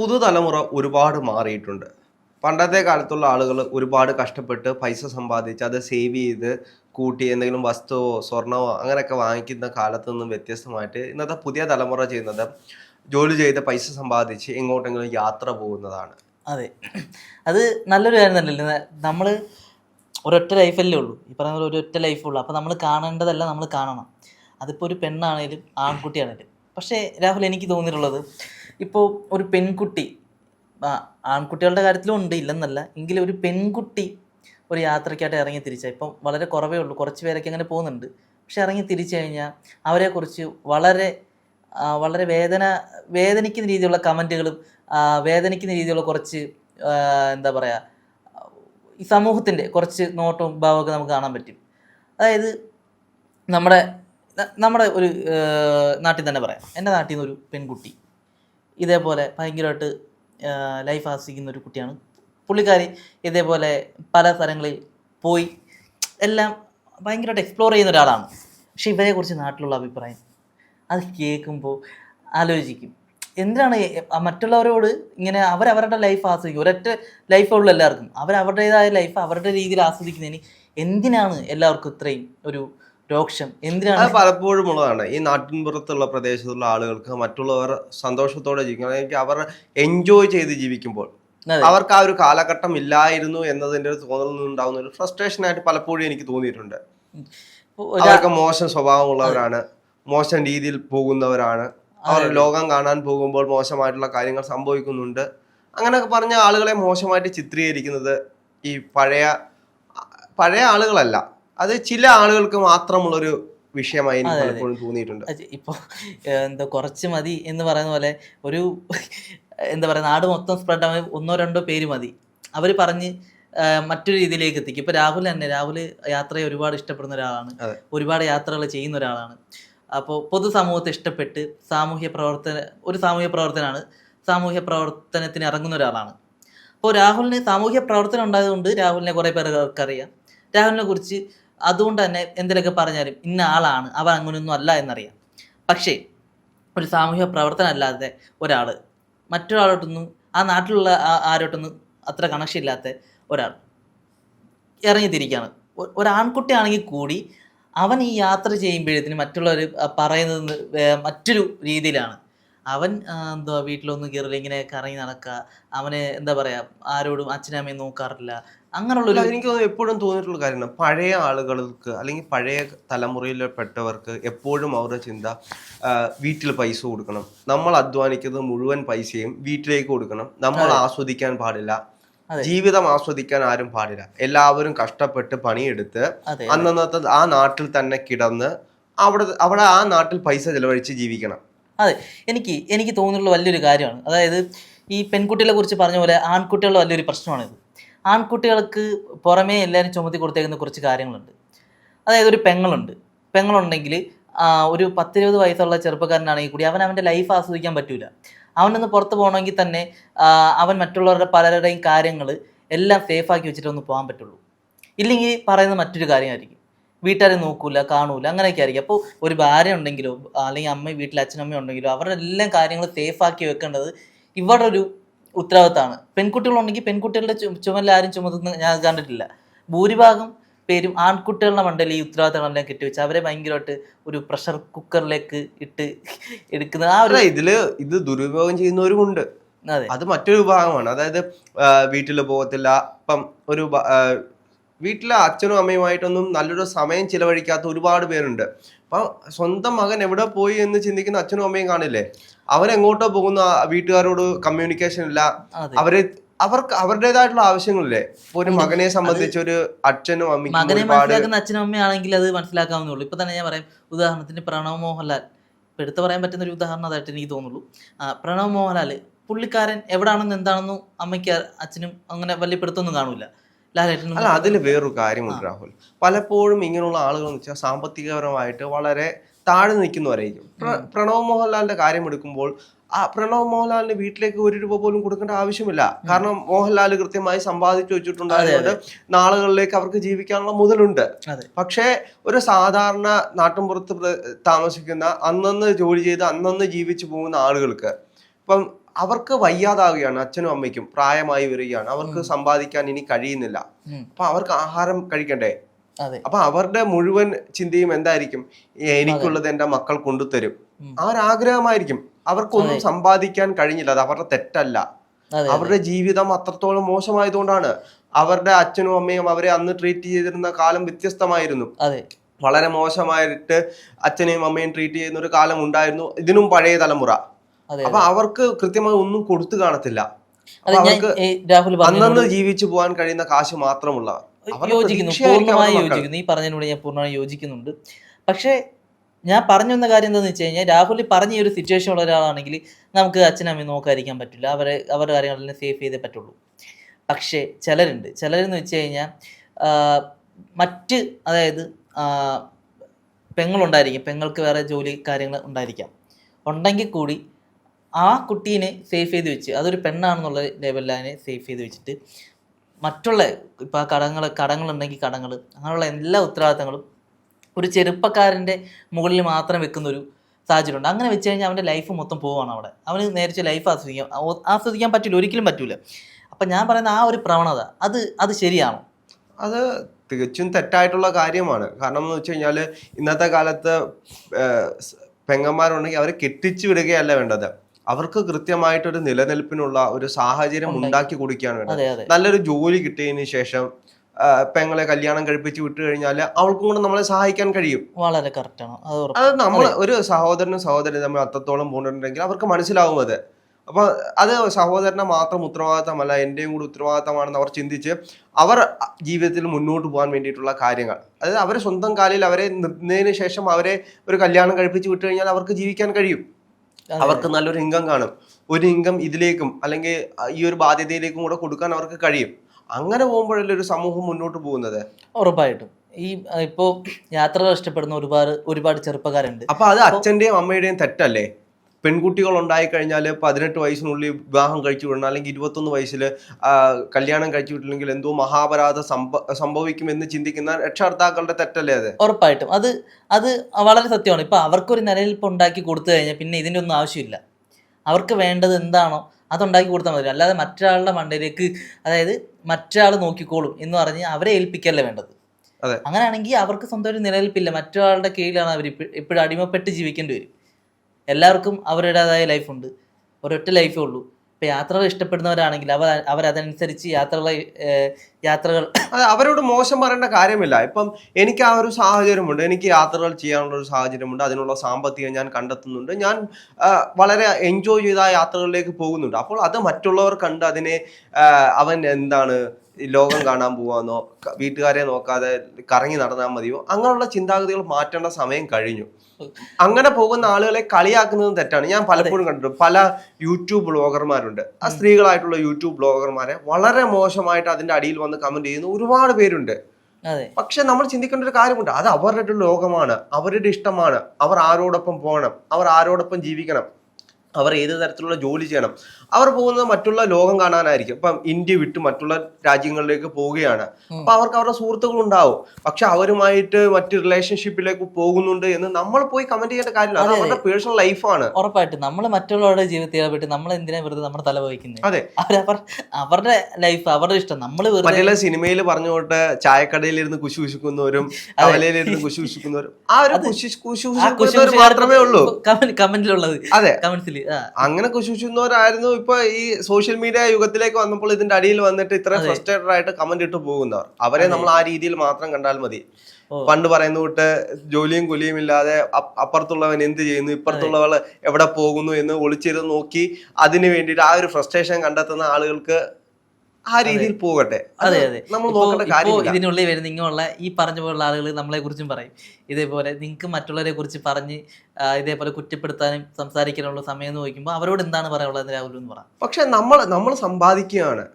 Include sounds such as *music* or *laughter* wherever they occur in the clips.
പുതുതലമുറ ഒരുപാട് മാറിയിട്ടുണ്ട്. പണ്ടത്തെ കാലത്തുള്ള ആളുകൾ ഒരുപാട് കഷ്ടപ്പെട്ട് പൈസ സമ്പാദിച്ച് അത് സേവ് ചെയ്ത് കൂട്ടി എന്തെങ്കിലും വസ്തുവോ സ്വർണമോ അങ്ങനെയൊക്കെ വാങ്ങിക്കുന്ന കാലത്ത് നിന്നും വ്യത്യസ്തമായിട്ട് ഇന്നത്തെ പുതിയ തലമുറ ചെയ്യുന്നത് ജോലി ചെയ്ത് പൈസ സമ്പാദിച്ച് എങ്ങോട്ടെങ്കിലും യാത്ര പോകുന്നതാണ്. അതെ. അത് നല്ലൊരു കാര്യം തന്നെയല്ലേ. നമ്മൾ ഒരൊറ്റ ലൈഫല്ലേ ഉള്ളൂ. ഈ പറയുന്ന ഒരൊറ്റ ലൈഫേ ഉള്ളൂ. അപ്പോൾ നമ്മൾ കാണേണ്ടതല്ല നമ്മൾ കാണണം. അതിപ്പോൾ ഒരു പെണ്ണാണേലും ആൺകുട്ടിയാണേലും. പക്ഷേ രാഹുൽ എനിക്ക് തോന്നിയിട്ടുള്ളത് ഇപ്പോൾ ഒരു പെൺകുട്ടി ആൺകുട്ടികളുടെ കാര്യത്തിലും ഉണ്ട് ഇല്ലെന്നല്ല. എങ്കിലും ഒരു പെൺകുട്ടി ഒരു യാത്രയ്ക്കായിട്ട് ഇറങ്ങി തിരിച്ചാൽ ഇപ്പം വളരെ കുറവേ ഉള്ളൂ കുറച്ച് പേരൊക്കെ അങ്ങനെ പോകുന്നുണ്ട്. പക്ഷെ ഇറങ്ങി തിരിച്ചു കഴിഞ്ഞാൽ അവരെക്കുറിച്ച് വളരെ വളരെ വേദന വേദനിക്കുന്ന രീതിയിലുള്ള കമന്റുകളും വേദനിക്കുന്ന രീതിയിലുള്ള കുറച്ച് എന്താ പറയുക ഈ സമൂഹത്തിന്റെ കുറച്ച് നോട്ടവും ഭാവമൊക്കെ നമുക്ക് കാണാൻ പറ്റും. അതായത് നമ്മുടെ നമ്മുടെ ഒരു നാട്ടിൽ തന്നെ പറയാം. എന്റെ നാട്ടിൽ നിന്ന് ഒരു പെൺകുട്ടി ഇതേപോലെ ഭയങ്കരമായിട്ട് ലൈഫ് ആസ്വദിക്കുന്ന ഒരു കുട്ടിയാണ്. പുള്ളിക്കാരി ഇതേപോലെ പല സ്ഥലങ്ങളിൽ പോയി എല്ലാം ഭയങ്കരമായിട്ട് എക്സ്പ്ലോർ ചെയ്യുന്ന ഒരാളാണ്. പക്ഷെ ഇവരെക്കുറിച്ച് നാട്ടിലുള്ള അഭിപ്രായം അത് കേൾക്കുമ്പോൾ ആലോചിക്കും. എന്തിനാണ് മറ്റുള്ളവരോട് ഇങ്ങനെ അവരവരുടെ ലൈഫ് ആസ്വദിക്കും? ഒരൊറ്റ ലൈഫേ ഉള്ളൂ എല്ലാവർക്കും. അവരവരുടേതായ ലൈഫ് അവരുടെ രീതിയിൽ ആസ്വദിക്കുന്നതിന് എന്തിനാണ് എല്ലാവർക്കും ഇത്രയും ഒരു രോക്ഷം അത് എന്തിനാണ്? പലപ്പോഴും ഉള്ളതാണ്. ഈ നാട്ടിൻപുറത്തുള്ള പ്രദേശത്തുള്ള ആളുകൾക്ക് മറ്റുള്ളവർ സന്തോഷത്തോടെ ജീവിക്കണം. അല്ലെങ്കിൽ അവർ എൻജോയ് ചെയ്ത് ജീവിക്കുമ്പോൾ അതെ. അവർക്ക് ആ ഒരു കാലഘട്ടം ഇല്ലായിരുന്നു എന്നതിന്റെ ഒരു തോന്നലിൽ നിന്നുണ്ടാവുന്ന ഒരു ഫ്രസ്ട്രേഷൻ ആയിട്ട് പലപ്പോഴും എനിക്ക് തോന്നിയിട്ടുണ്ട്. അവർക്ക് മോശം സ്വഭാവമുള്ളവരാണ് മോശം രീതിയിൽ പോകുന്നവരാണ്. അവർ ലോകം കാണാൻ പോകുമ്പോൾ മോശമായിട്ടുള്ള കാര്യങ്ങൾ സംഭവിക്കുന്നുണ്ട്. അങ്ങനെയൊക്കെ പറഞ്ഞ ആളുകളെ മോശമായിട്ട് ചിത്രീകരിക്കുന്നത് ഈ പഴയ പഴയ ആളുകളല്ല. അത് ചില ആളുകൾക്ക് മാത്രമുള്ളൊരു വിഷയമായി എനിക്ക് പലപ്പോഴും തോന്നിയിട്ടുണ്ട്. ഇപ്പൊ എന്താ കുറച്ച് മതി എന്ന് പറയുന്ന പോലെ ഒരു എന്താ പറയുക നാട് മൊത്തം സ്പ്രെഡ് ആവാൻ ഒന്നോ രണ്ടോ പേര് മതി. അവർ പറഞ്ഞ് മറ്റൊരു രീതിയിലേക്ക് എത്തിക്കും. ഇപ്പൊ രാഹുൽ തന്നെ രാഹുൽ യാത്രയെ ഒരുപാട് ഇഷ്ടപ്പെടുന്ന ഒരാളാണ്. ഒരുപാട് യാത്രകൾ ചെയ്യുന്ന ഒരാളാണ്. അപ്പോൾ പൊതുസമൂഹത്തെ ഇഷ്ടപ്പെട്ട് സാമൂഹ്യ പ്രവർത്തന ഒരു സാമൂഹ്യ പ്രവർത്തനമാണ് സാമൂഹ്യ പ്രവർത്തനത്തിന് ഇറങ്ങുന്ന ഒരാളാണ്. അപ്പോൾ രാഹുലിന് സാമൂഹ്യ പ്രവർത്തനം ഉണ്ടായതുകൊണ്ട് രാഹുലിനെ കുറേ പേർക്കറിയാം രാഹുലിനെ കുറിച്ച് അതുകൊണ്ട് തന്നെ എന്തെങ്കിലുമൊക്കെ പറഞ്ഞാലും ഇന്ന ആളാണ് അവൻ അങ്ങനെയൊന്നും അല്ല എന്നറിയാം. പക്ഷേ ഒരു സാമൂഹ്യ പ്രവർത്തനം അല്ലാതെ ഒരാൾ മറ്റൊരാളോട്ടൊന്നും ആ നാട്ടിലുള്ള ആരോട്ടൊന്നും അത്ര കണക്ഷൻ ഇല്ലാത്ത ഒരാൾ ഇറങ്ങിത്തിരിക്കുകയാണ്. ഒരാൺകുട്ടിയാണെങ്കിൽ കൂടി അവൻ ഈ യാത്ര ചെയ്യുമ്പോഴത്തേന് മറ്റുള്ളവർ പറയുന്നത് മറ്റൊരു രീതിയിലാണ്. അവൻ എന്തോ വീട്ടിലൊന്നും കയറില്ല ഇങ്ങനെ കറങ്ങി നടക്കുക അവന് എന്താ പറയാ ആരോടും അച്ഛനും അമ്മയും നോക്കാറില്ല. അങ്ങനെയുള്ള എനിക്ക് എപ്പോഴും തോന്നിയിട്ടുള്ള കാര്യമാണ്. പഴയ ആളുകൾക്ക് അല്ലെങ്കിൽ പഴയ തലമുറയിൽപ്പെട്ടവർക്ക് എപ്പോഴും അവരുടെ ചിന്ത വീട്ടിൽ പൈസ കൊടുക്കണം. നമ്മൾ അധ്വാനിക്കുന്നത് മുഴുവൻ പൈസയും വീട്ടിലേക്ക് കൊടുക്കണം. നമ്മൾ ആസ്വദിക്കാൻ പാടില്ല. ജീവിതം ആസ്വദിക്കാൻ ആരും പാടില്ല. എല്ലാവരും കഷ്ടപ്പെട്ട് പണിയെടുത്ത് അന്നന്നത്തെ ആ നാട്ടിൽ തന്നെ കിടന്ന് അവിടെ അവിടെ ആ നാട്ടിൽ പൈസ ചെലവഴിച്ച് ജീവിക്കണം. അതെ എനിക്ക് എനിക്ക് തോന്നിയിട്ടുള്ള വലിയൊരു കാര്യമാണ്. അതായത് ഈ പെൺകുട്ടികളെ കുറിച്ച് പറഞ്ഞ പോലെ ആൺകുട്ടികളുടെ വലിയൊരു പ്രശ്നമാണിത്. ആൺകുട്ടികൾക്ക് പുറമേ എല്ലാവരും ചുമത്തി കൊടുത്തേക്കുന്ന കുറച്ച് കാര്യങ്ങളുണ്ട്. അതായത് ഒരു പെങ്ങളുണ്ട്. പെങ്ങളുണ്ടെങ്കിൽ ഒരു പത്തിരുപത് വയസ്സുള്ള ചെറുപ്പക്കാരനാണെങ്കിൽ കൂടി അവൻ അവന്റെ ലൈഫ് ആസ്വദിക്കാൻ പറ്റൂല. അവനൊന്ന് പുറത്ത് പോകണമെങ്കിൽ തന്നെ അവൻ മറ്റുള്ളവരുടെ പലരുടെയും കാര്യങ്ങൾ എല്ലാം സേഫാക്കി വെച്ചിട്ടൊന്ന് പോകാൻ പറ്റുള്ളൂ. ഇല്ലെങ്കിൽ പറയുന്നത് മറ്റൊരു കാര്യമായിരിക്കും. വീട്ടുകാരെ നോക്കൂല കാണൂല അങ്ങനെയൊക്കെ ആയിരിക്കും. അപ്പോൾ ഒരു ഭാര്യ ഉണ്ടെങ്കിലോ അല്ലെങ്കിൽ അമ്മ വീട്ടിൽ അച്ഛനമ്മ ഉണ്ടെങ്കിലോ അവരുടെ എല്ലാം കാര്യങ്ങൾ സേഫാക്കി വെക്കേണ്ടത് ഇവരുടെ ഒരു ഉത്തരവാദിത്തമാണ്. പെൺകുട്ടികളുണ്ടെങ്കിൽ പെൺകുട്ടികളുടെ ചുമലിൽ ആരും ചുമത്തുന്ന ഞാൻ കണ്ടിട്ടില്ല. ഭൂരിഭാഗം പേരും ആൺകുട്ടികളുടെ മണ്ടയിൽ ഈ ഉത്തരവാദിത്തങ്ങളെല്ലാം കെട്ടിവെച്ച് അവരെ ഭയങ്കരമായിട്ട് ഒരു പ്രഷർ കുക്കറിലേക്ക് ഇട്ട് എടുക്കുന്ന ആ ഒരു ഇതിൽ ഇത് ദുരുപയോഗം ചെയ്യുന്നവരുമുണ്ട് അതെ. അത് മറ്റൊരു വിഭാഗമാണ്. അതായത് വീട്ടിൽ പോകത്തില്ല. ഇപ്പം ഒരു വീട്ടിലെ അച്ഛനും അമ്മയുമായിട്ടൊന്നും നല്ലൊരു സമയം ചിലവഴിക്കാത്ത ഒരുപാട് പേരുണ്ട്. അപ്പം സ്വന്തം മകൻ എവിടെ പോയി എന്ന് ചിന്തിക്കുന്ന അച്ഛനും അമ്മയും കാണില്ലേ? അവരെങ്ങോട്ടോ പോകുന്ന വീട്ടുകാരോട് കമ്മ്യൂണിക്കേഷൻ ഇല്ല. അവരെ അവർക്ക് അവരുടേതായിട്ടുള്ള ആവശ്യങ്ങളില്ലേ? ഇപ്പൊ ഒരു മകനെ സംബന്ധിച്ച് ഒരു അച്ഛനും അമ്മയും മകനെ മനസ്സിലാക്കുന്ന അച്ഛനും അമ്മയാണെങ്കിൽ അത് മനസ്സിലാക്കാവുന്നുള്ളൂ ഇപ്പൊ തന്നെ ഞാൻ പറയാം ഉദാഹരണത്തിന് പ്രണവ് മോഹൻലാൽ. ഇപ്പൊ എടുത്തു പറയാൻ പറ്റുന്ന ഒരു ഉദാഹരണം അതായിട്ട് എനിക്ക് തോന്നുള്ളൂ. പ്രണവ് മോഹൻലാൽ പുള്ളിക്കാരൻ എവിടാണെന്ന് എന്താണെന്നും അമ്മയ്ക്ക് അച്ഛനും അങ്ങനെ വലിയ പിടുത്തൊന്നും കാണൂല. അല്ല അതിൽ വേറൊരു കാര്യമുണ്ട് രാഹുൽ. പലപ്പോഴും ഇങ്ങനെയുള്ള ആളുകൾ എന്ന് വെച്ചാൽ സാമ്പത്തികപരമായിട്ട് വളരെ താഴെ നിൽക്കുന്നവരായിരിക്കും. പ്രണവ് മോഹൻലാലിന്റെ കാര്യം എടുക്കുമ്പോൾ ആ പ്രണവ് മോഹൻലാലിന് വീട്ടിലേക്ക് ഒരു രൂപ പോലും കൊടുക്കേണ്ട ആവശ്യമില്ല. കാരണം മോഹൻലാൽ കൃത്യമായി സമ്പാദിച്ചു വെച്ചിട്ടുണ്ടായതുകൊണ്ട് നാളുകളിലേക്ക് അവർക്ക് ജീവിക്കാനുള്ള മുതലുണ്ട്. പക്ഷേ ഒരു സാധാരണ നാട്ടിൻപുറത്ത് താമസിക്കുന്ന അന്നന്ന് ജോലി ചെയ്ത് അന്നന്ന് ജീവിച്ചു പോകുന്ന ആളുകൾക്ക് ഇപ്പം അവർക്ക് വയ്യാതാവുകയാണ് അച്ഛനും അമ്മയ്ക്കും പ്രായമായി വരികയാണ്. അവർക്ക് സമ്പാദിക്കാൻ ഇനി കഴിയുന്നില്ല. അപ്പൊ അവർക്ക് ആഹാരം കഴിക്കണ്ടേ? അപ്പൊ അവരുടെ മുഴുവൻ ചിന്തയും എന്തായിരിക്കും? "ഏ, എനിക്കുള്ളത് എന്റെ മക്കൾ കൊണ്ടുതരും. ആ ഒരു ആഗ്രഹമായിരിക്കും അവർക്കൊന്നും സമ്പാദിക്കാൻ കഴിഞ്ഞില്ല. അത് അവരുടെ തെറ്റല്ല. അവരുടെ ജീവിതം അത്രത്തോളം മോശമായതുകൊണ്ടാണ് അവരുടെ അച്ഛനും അമ്മയും അവരെ അന്ന് ട്രീറ്റ് ചെയ്തിരുന്ന കാലം വ്യത്യസ്തമായിരുന്നു. വളരെ മോശമായിട്ട് അച്ഛനെയും അമ്മയും ട്രീറ്റ് ചെയ്യുന്ന ഒരു കാലം ഉണ്ടായിരുന്നു. ഇതിനും പഴയ തലമുറ. അപ്പൊ അവർക്ക് കൃത്യമായി ഒന്നും കൊടുത്തു കാണത്തില്ല. അന്നന്ന് ജീവിച്ചു പോകാൻ കഴിയുന്ന കാശ് മാത്രമുള്ള യോജിക്കുന്നു പൂർണമായി യോജിക്കുന്നു. ഈ പറഞ്ഞതിനോട് ഞാൻ പൂർണമായി യോജിക്കുന്നുണ്ട്. പക്ഷേ ഞാൻ പറഞ്ഞു വന്ന കാര്യം എന്താണെന്ന് വെച്ച് കഴിഞ്ഞാൽ രാഹുൽ പറഞ്ഞ ഈ ഒരു സിറ്റുവേഷൻ ഉള്ള ഒരാളാണെങ്കിൽ നമുക്ക് അച്ഛനും അമ്മയും നോക്കാതിരിക്കാൻ പറ്റില്ല. അവരെ അവരുടെ കാര്യങ്ങളെല്ലാം സേഫ് ചെയ്തേ പറ്റുള്ളൂ. പക്ഷേ ചിലരുണ്ട്. ചിലരെന്ന് വെച്ച് കഴിഞ്ഞാൽ മറ്റ് അതായത് പെങ്ങളുണ്ടായിരിക്കും. പെങ്ങൾക്ക് വേറെ ജോലി കാര്യങ്ങൾ ഉണ്ടായിരിക്കാം. ഉണ്ടെങ്കിൽ കൂടി ആ കുട്ടീനെ സേഫ് ചെയ്ത് വെച്ച് അതൊരു പെണ്ണാണെന്നുള്ള ലെവലിൽ അതിനെ സേഫ് ചെയ്ത് വെച്ചിട്ട് മറ്റുള്ള ഇപ്പോൾ കടങ്ങൾ കടങ്ങളുണ്ടെങ്കിൽ കടങ്ങൾ അങ്ങനെയുള്ള എല്ലാ ഉത്തരവാദിത്തങ്ങളും ഒരു ചെറുപ്പക്കാരന്റെ മുകളിൽ മാത്രം വെക്കുന്ന ഒരു സാഹചര്യമുണ്ട്. അങ്ങനെ വെച്ച് കഴിഞ്ഞാൽ അവന്റെ ലൈഫ് മൊത്തം പോവാണ് അവിടെ. അവന് നേരിച്ച് ലൈഫ് ആസ്വദിക്കാം ആസ്വദിക്കാൻ പറ്റില്ല ഒരിക്കലും പറ്റില്ല അപ്പം ഞാൻ പറയുന്ന ആ ഒരു പ്രവണത അത് അത് ശരിയാണോ? അത് തികച്ചും തെറ്റായിട്ടുള്ള കാര്യമാണ്. കാരണം എന്ന് വെച്ച് കഴിഞ്ഞാൽ ഇന്നത്തെ കാലത്ത് പെങ്ങന്മാരുണ്ടെങ്കിൽ അവരെ കെട്ടിച്ചു വിടുകയല്ല വേണ്ടത്. അവർക്ക് കൃത്യമായിട്ടൊരു നിലനിൽപ്പിനുള്ള ഒരു സാഹചര്യം ഉണ്ടാക്കി കൊടുക്കുകയാണ് വേണ്ടത്. നല്ലൊരു ജോലി കിട്ടിയതിന് ശേഷം പെങ്ങളെ കല്യാണം കഴിപ്പിച്ച് വിട്ടു കഴിഞ്ഞാൽ അവൾക്കും കൂടെ നമ്മളെ സഹായിക്കാൻ കഴിയും. വളരെ കറക്റ്റാണ് അത് നമ്മൾ ഒരു സഹോദരനും സഹോദരനും തമ്മിൽ അത്രത്തോളം പോയിട്ടുണ്ടെങ്കിൽ അവർക്ക് മനസ്സിലാവും അത്. അപ്പൊ അത് സഹോദരനെ മാത്രം ഉത്തരവാദിത്തമല്ല എന്റെയും കൂടി ഉത്തരവാദിത്തമാണെന്ന് അവർ ചിന്തിച്ച് അവർ ജീവിതത്തിൽ മുന്നോട്ട് പോകാൻ വേണ്ടിയിട്ടുള്ള കാര്യങ്ങൾ. അതായത് അവരെ സ്വന്തം കാലിൽ അവരെ നിർത്തുന്നതിന് ശേഷം അവരെ ഒരു കല്യാണം കഴിപ്പിച്ച് വിട്ടു കഴിഞ്ഞാൽ അവർക്ക് ജീവിക്കാൻ കഴിയും. അവർക്ക് നല്ലൊരു ഇൻകം കാണും. ഒരു ഇൻകം ഇതിലേക്കും അല്ലെങ്കിൽ ഈ ഒരു ബാധ്യതയിലേക്കും കൂടെ കൊടുക്കാൻ അവർക്ക് കഴിയും. അങ്ങനെ പോകുമ്പോഴല്ലേ ഒരു സമൂഹം മുന്നോട്ട് പോകുന്നത്? ഉറപ്പായിട്ടും. ഈ ഇപ്പോ യാത്ര കഷ്ടപ്പെടുന്ന ഒരുപാട് ഒരുപാട് ചെറുപ്പക്കാരുണ്ട്. അപ്പൊ അത് അച്ഛന്റെയും അമ്മയുടെയും തെറ്റല്ലേ? പെൺകുട്ടികൾ ഉണ്ടായി കഴിഞ്ഞാൽ പതിനെട്ട് വയസ്സിനുള്ളിൽ വിവാഹം കഴിച്ചു വിടണം അല്ലെങ്കിൽ ഇരുപത്തൊന്ന് വയസ്സിൽ കല്യാണം കഴിച്ചു വിട്ടില്ലെങ്കിൽ എന്തോ മഹാപരാധ സംഭ സംഭവിക്കുമെന്ന് ചിന്തിക്കുന്ന രക്ഷകർത്താക്കളുടെ തെറ്റല്ലേ അത്? ഉറപ്പായിട്ടും. അത് അത് വളരെ സത്യമാണ്. ഇപ്പം അവർക്കൊരു നിലനിൽപ്പ് ഉണ്ടാക്കി കൊടുത്തു കഴിഞ്ഞാൽ പിന്നെ ഇതിന്റെ ഒന്നും ആവശ്യമില്ല. അവർക്ക് വേണ്ടത് എന്താണോ അതുണ്ടാക്കി കൊടുത്താൽ മതി. അല്ലാതെ മറ്റൊരാളുടെ മണ്ടയിലേക്ക് അതായത് മറ്റൊരാൾ നോക്കിക്കോളും എന്ന് പറഞ്ഞ് അവരെ ഏൽപ്പിക്കല്ലേ വേണ്ടത്. അതെ. അങ്ങനെയാണെങ്കിൽ അവർക്ക് സ്വന്തം ഒരു നിലനിൽപ്പില്ല. മറ്റൊരാളുടെ കീഴിലാണ് അവർ ഇപ്പോഴും അടിമപ്പെട്ട് ജീവിക്കേണ്ടി വരും. എല്ലാവർക്കും അവരുടേതായ ലൈഫുണ്ട് ഒരൊറ്റ ലൈഫേ ഉള്ളൂ. ഇപ്പൊ യാത്രകൾ ഇഷ്ടപ്പെടുന്നവരാണെങ്കിൽ അവർ അവരതനുസരിച്ച് യാത്രകളെ യാത്രകൾ *coughs* അവരോട് മോശം പറയേണ്ട കാര്യമില്ല. ഇപ്പം എനിക്ക് ആ ഒരു സാഹചര്യമുണ്ട്. എനിക്ക് യാത്രകൾ ചെയ്യാനുള്ള ഒരു സാഹചര്യമുണ്ട്. അതിനുള്ള സാമ്പത്തികം ഞാൻ കണ്ടെത്തുന്നുണ്ട്. ഞാൻ വളരെ എൻജോയ് ചെയ്ത യാത്രകളിലേക്ക് പോകുന്നുണ്ട്. അപ്പോൾ അത് മറ്റുള്ളവർ കണ്ട് അതിനെ അവൻ എന്താണ് ലോകം കാണാൻ പോവാന്നോ വീട്ടുകാരെ നോക്കാതെ കറങ്ങി നടന്നാൽ മതിയോ? അങ്ങനെയുള്ള ചിന്താഗതികൾ മാറ്റേണ്ട സമയം കഴിഞ്ഞു. അങ്ങനെ പോകുന്ന ആളുകളെ കളിയാക്കുന്നതും തെറ്റാണ്. ഞാൻ പലപ്പോഴും കണ്ടിട്ടുണ്ട്. പല യൂട്യൂബ് ബ്ലോഗർമാരുണ്ട്. ആ സ്ത്രീകളായിട്ടുള്ള യൂട്യൂബ് ബ്ലോഗർമാരെ വളരെ മോശമായിട്ട് അതിന്റെ അടിയിൽ വന്ന് കമന്റ് ചെയ്യുന്ന ഒരുപാട് പേരുണ്ട്. പക്ഷെ നമ്മൾ ചിന്തിക്കേണ്ട ഒരു കാര്യമുണ്ട്. അത് അവരുടെ ലോകമാണ്. അവരുടെ ഇഷ്ടമാണ്. അവർ ആരോടൊപ്പം പോകണം. അവർ ആരോടൊപ്പം ജീവിക്കണം. അവർ ഏത് തരത്തിലുള്ള ജോലി ചെയ്യണം? അവർ പോകുന്നത് മറ്റുള്ള ലോകം കാണാനായിരിക്കും. ഇപ്പം ഇന്ത്യ വിട്ട് മറ്റുള്ള രാജ്യങ്ങളിലേക്ക് പോവുകയാണ്. അപ്പൊ അവർക്ക് അവരുടെ സുഹൃത്തുക്കൾ ഉണ്ടാവും പക്ഷെ അവരുമായിട്ട് മറ്റു റിലേഷൻഷിപ്പിലേക്ക് പോകുന്നുണ്ട് എന്ന് നമ്മൾ പോയി കമന്റ് ചെയ്യേണ്ട കാര്യമില്ല. അത് അവരുടെ പേഴ്സണൽ ലൈഫാണ് ഉറപ്പായിട്ടും. നമ്മൾ മറ്റുള്ളവരുടെ ജീവിതത്തിൽ ഇടപെട്ട് നമ്മൾ എന്തിനാ വെറുതെ നമ്മുടെ തല വഹിക്കുന്നത് അതെ. അവരുടെ ലൈഫ് അവരുടെ ഇഷ്ടം. നമ്മൾ മറ്റുള്ള സിനിമയിൽ പറഞ്ഞുകൊണ്ട് ചായക്കടയിലിരുന്ന് കുശി കുശിക്കുന്നവരും *laughs* കവലയിൽ ഇരുന്ന് കുശി കുശിക്കുന്നവരും ആ ഒരു കുശു മാത്രമേ ഉള്ളൂ. കമന്റിലുള്ളത്. അതെ. കമന്റ്സിൽ അങ്ങനെ കുശിക്കുന്നവരായിരുന്നു ഇപ്പൊ ഈ സോഷ്യൽ മീഡിയ യുഗത്തിലേക്ക് വന്നപ്പോൾ ഇതിന്റെ അടിയിൽ വന്നിട്ട് ഇത്ര ഫ്രസ്ട്രേറ്റഡ് ആയിട്ട് കമന്റ് ഇട്ട് പോകുന്നവർ. അവരെ നമ്മൾ ആ രീതിയിൽ മാത്രം കണ്ടാൽ മതി. പണ്ട് പറയുന്ന കൂട്ട് ജോലിയും കുലിയും ഇല്ലാതെ അപ്പുറത്തുള്ളവൻ എന്ത് ചെയ്യുന്നു ഇപ്പുറത്തുള്ളവൾ എവിടെ പോകുന്നു എന്ന് ഒളിച്ചിരുന്ന് നോക്കി അതിന് വേണ്ടിയിട്ട് ആ ഒരു ഫ്രസ്ട്രേഷൻ കണ്ടെത്തുന്ന ആളുകൾക്ക് ആ രീതിയിൽ പോകട്ടെ. അത് അതെ നമ്മൾ നോക്കേണ്ട കാര്യം ഇതിനുള്ളിൽ വരുന്ന ഇങ്ങനെയുള്ള ഈ പറഞ്ഞ പോലുള്ള ആളുകൾ നമ്മളെ കുറിച്ചും പറയും. ഇതേപോലെ നിങ്ങൾക്ക് മറ്റുള്ളവരെ കുറിച്ച് പറഞ്ഞ് ഇതേപോലെ കുറ്റപ്പെടുത്താനും സംസാരിക്കാനുള്ള സമയം എന്ന് ചോദിക്കുമ്പോൾ അവരോട് എന്താണ് പറയാനുള്ളത് രാഹുൽ എന്ന് പറ. പക്ഷെ നമ്മൾ നമ്മൾ സമ്പാദിക്കുകയാണ്.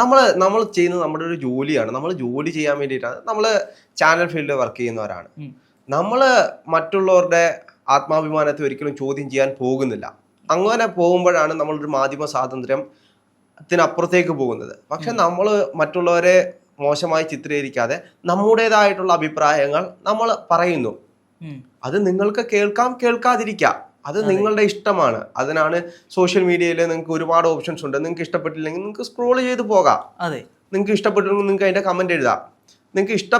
നമ്മൾ നമ്മൾ ചെയ്യുന്നത് നമ്മുടെ ഒരു ജോലിയാണ്. നമ്മൾ ജോലി ചെയ്യാൻ വേണ്ടിയിട്ടാണ്. നമ്മൾ ചാനൽ ഫീൽഡിൽ വർക്ക് ചെയ്യുന്നവരാണ്. നമ്മൾ മറ്റുള്ളവരുടെ ആത്മാഭിമാനത്തെ ഒരിക്കലും ചോദ്യം ചെയ്യാൻ പോകുന്നില്ല. അങ്ങനെ പോകുമ്പോഴാണ് നമ്മളൊരു മാധ്യമ സ്വാതന്ത്ര്യം ത്തിനപ്പുറത്തേക്ക് പോകുന്നത്. പക്ഷെ നമ്മൾ മറ്റുള്ളവരെ മോശമായി ചിത്രീകരിക്കാതെ നമ്മുടേതായിട്ടുള്ള അഭിപ്രായങ്ങൾ നമ്മൾ പറയുന്നു. അത് നിങ്ങൾക്ക് കേൾക്കാം കേൾക്കാതിരിക്കാം. അത് നിങ്ങളുടെ ഇഷ്ടമാണ്. അതിനാണ് സോഷ്യൽ മീഡിയയിൽ നിങ്ങൾക്ക് ഒരുപാട് ഓപ്ഷൻസ് ഉണ്ട്. നിങ്ങൾക്ക് ഇഷ്ടപ്പെട്ടില്ലെങ്കിൽ നിങ്ങൾക്ക് സ്ക്രോൾ ചെയ്ത് പോകാം. അതെ. നിങ്ങൾക്ക് ഇഷ്ടപ്പെട്ടില്ലെങ്കിൽ നിങ്ങൾക്ക് അതിന്റെ കമന്റ് എഴുതാം. നിങ്ങൾക്ക് ഇഷ്ട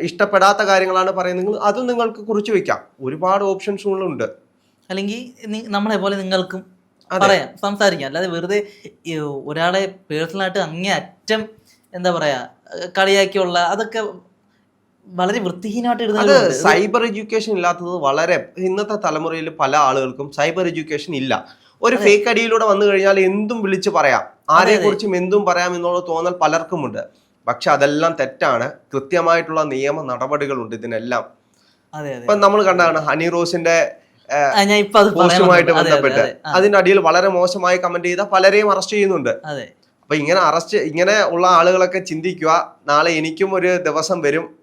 ഇഷ്ടപ്പെടാത്ത കാര്യങ്ങളാണ് പറയുന്നത് അതും നിങ്ങൾക്ക് കുറിച്ച് വെക്കാം ഒരുപാട് ഓപ്ഷൻസുകളുണ്ട്. അല്ലെങ്കിൽ നമ്മളെ പോലെ നിങ്ങൾക്കും പറയാം സംസാരിക്കാം. അല്ലാതെ വെറുതെ ഒരാളെ പേഴ്സണലായിട്ട് അങ്ങേ അറ്റം എന്താ പറയാ കളിയാക്കിയുള്ള അതൊക്കെ വളരെ വൃത്തിഹീനമായിട്ട് അത് സൈബർ എഡ്യൂക്കേഷൻ ഇല്ലാത്തത് വളരെ ഇന്നത്തെ തലമുറയിൽ പല ആളുകൾക്കും സൈബർ എഡ്യൂക്കേഷൻ ഇല്ല. ഒരു ഫേക്ക് അടിയിലൂടെ വന്നു കഴിഞ്ഞാൽ എന്തും വിളിച്ച് പറയാം. ആരെ കുറിച്ചും എന്തും പറയാം എന്നുള്ള തോന്നൽ പലർക്കുമുണ്ട്. പക്ഷെ അതെല്ലാം തെറ്റാണ്. കൃത്യമായിട്ടുള്ള നിയമ നടപടികളുണ്ട് ഇതിനെല്ലാം. ഇപ്പൊ നമ്മൾ കണ്ടതാണ് ഹണി റോസിന്റെ പോസ്റ്റുമായിട്ട് ബന്ധപ്പെട്ട്. അതിന്റെ അടിയിൽ വളരെ മോശമായി കമന്റ് ചെയ്ത പലരെയും അറസ്റ്റ് ചെയ്യുന്നുണ്ട്. അപ്പൊ ഇങ്ങനെ അറസ്റ്റ് ഇങ്ങനെ ഉള്ള ആളുകളൊക്കെ ചിന്തിക്കുക നാളെ എനിക്കും ഒരു ദിവസം വരും.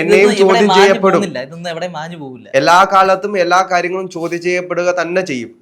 എന്നെയും ചോദ്യം ചെയ്യപ്പെടും. എല്ലാ കാലത്തും എല്ലാ കാര്യങ്ങളും ചോദ്യം ചെയ്യപ്പെടുക തന്നെ ചെയ്യും.